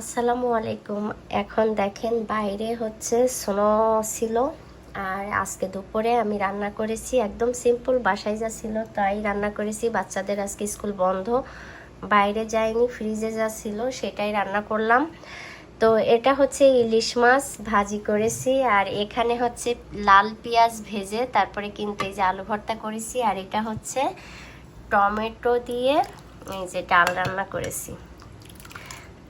আসসালামু আলাইকুম। এখন দেখেন বাইরে হচ্ছে স্নো ছিল আর আজকে দুপুরে আমি রান্না করেছি, একদম সিম্পল বাসায় যা ছিল তাই রান্না করেছি। বাচ্চাদের আজকে স্কুল বন্ধ, বাইরে যায়নি ফ্রিজে যা ছিল সেটাই রান্না করলাম। তো এটা হচ্ছে ইলিশ মাছ ভাজি করেছি আর এখানে হচ্ছে লাল পেঁয়াজ ভেজে তারপরে কিন্তু এই যে আলু ভর্তা করেছি আর এটা হচ্ছে টমেটো দিয়ে এই যে ডাল রান্না করেছি।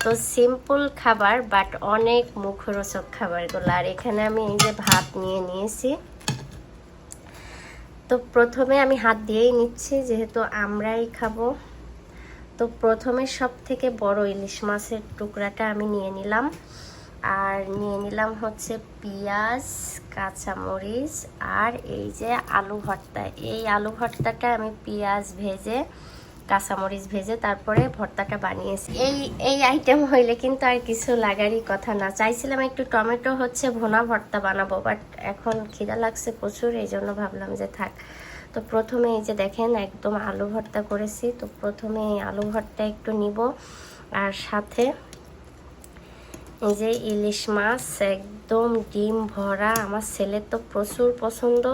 তো সিম্পল খাবার বাট অনেক মুখরোচক খাবারগুলো। আর এখানে আমি এই যে ভাত নিয়ে নিয়েছি। তো প্রথমে আমি হাত দিয়েই নিচ্ছি, যেহেতু আমরাই খাব। তো প্রথমে সব থেকে বড় ইলিশ মাছের টুকরাটা আমি নিয়ে নিলাম। আর নিয়ে নিলাম হচ্ছে পেঁয়াজ, কাঁচামরিচ, আর এই যে আলু ভর্তা। এই আলু ভর্তাটা আমি পেঁয়াজ ভেজে কাঁচামরিচ ভেজে তারপরে ভর্তাটা বানিয়েছি। এই এই আইটেম হইলে কিন্তু আর কিছু লাগারই কথা না। চাইছিলাম একটু টমেটো হচ্ছে ভোনা ভর্তা বানাবো বাট এখন খিদা লাগছে প্রচুর, এই জন্য ভাবলাম যে থাক। তো প্রথমে এই যে দেখেন, একদম আলু ভর্তা করেছি। তো প্রথমে এই আলু ভর্তা একটু নিব। আর সাথে এই যে ইলিশ মাছ, একদম ডিম ভরা। আমার ছেলের তো প্রচুর পছন্দ।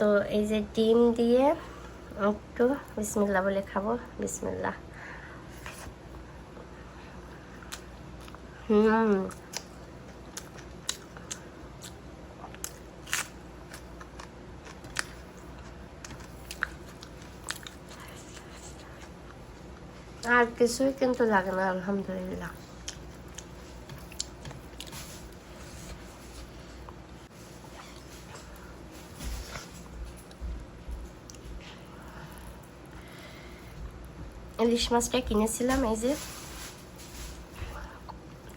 তো এই যে ডিম দিয়ে একটু বিসমিল্লা বলে খাব বিসমিল্লা হুম। আর কিছুই কিন্তু লাগে না আলহামদুলিল্লাহ। ইলিশ মাছটা কিনেছিলাম এই যে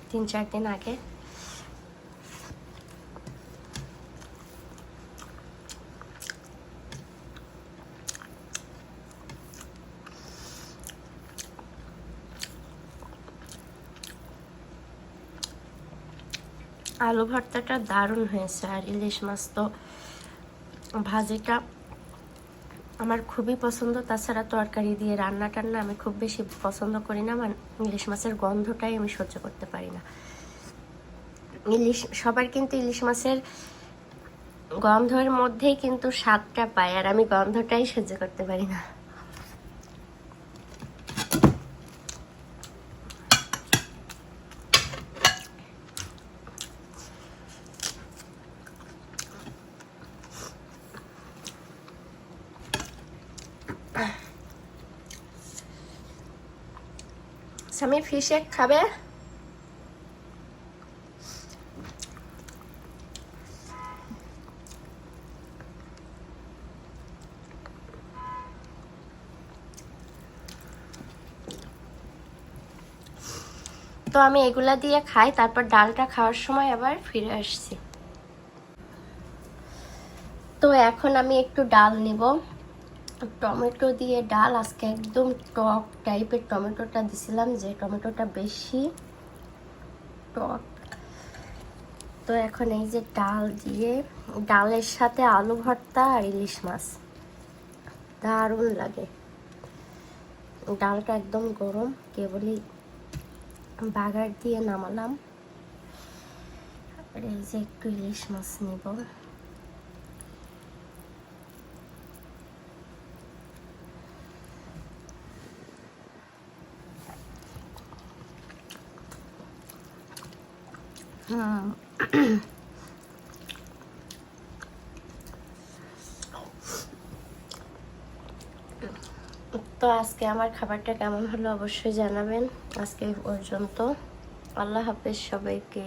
তিন চার দিন আগে আলু ভর্তাটা দারুণ হয়েছে আর ইলিশ মাছ তো ভাজিটা আমার খুবই পছন্দ। তাছাড়া তরকারি দিয়ে রান্না টান্না আমি খুব বেশি পছন্দ করি না। আমার ইলিশ মাছের গন্ধটাই আমি সহ্য করতে পারি না। ইলিশ, সবার কিন্তু ইলিশ মাছের গন্ধের মধ্যেই কিন্তু স্বাদটা পায়, আর আমি গন্ধটাই সহ্য করতে পারি না। স্বামী ফিশে খাবে? তো আমি এগুলা দিয়ে খাই, তারপর ডালটা খাওয়ার সময় আবার ফিরে আসছি। তো এখন আমি একটু ডাল নিব। টমেটো দিয়ে ডাল, আজকে একদম টক টাইপের টমেটোটা দিছিলাম যে টমেটোটা বেশি টক। তো এখন এই যে ডাল দিয়ে, ডালের সাথে আলু ভর্তা আর ইলিশ মাছ। দারুণ লাগে। ডালটা একদম গরম, কেবলই বাগার দিয়ে নামালাম। আর এই যে একটু ইলিশ মাছ নিব। তো আজকে আমার খাবারটা কেমন হলো অবশ্যই জানাবেন। আজকে পর্যন্ত। আল্লাহ হাফেজ সবাইকে।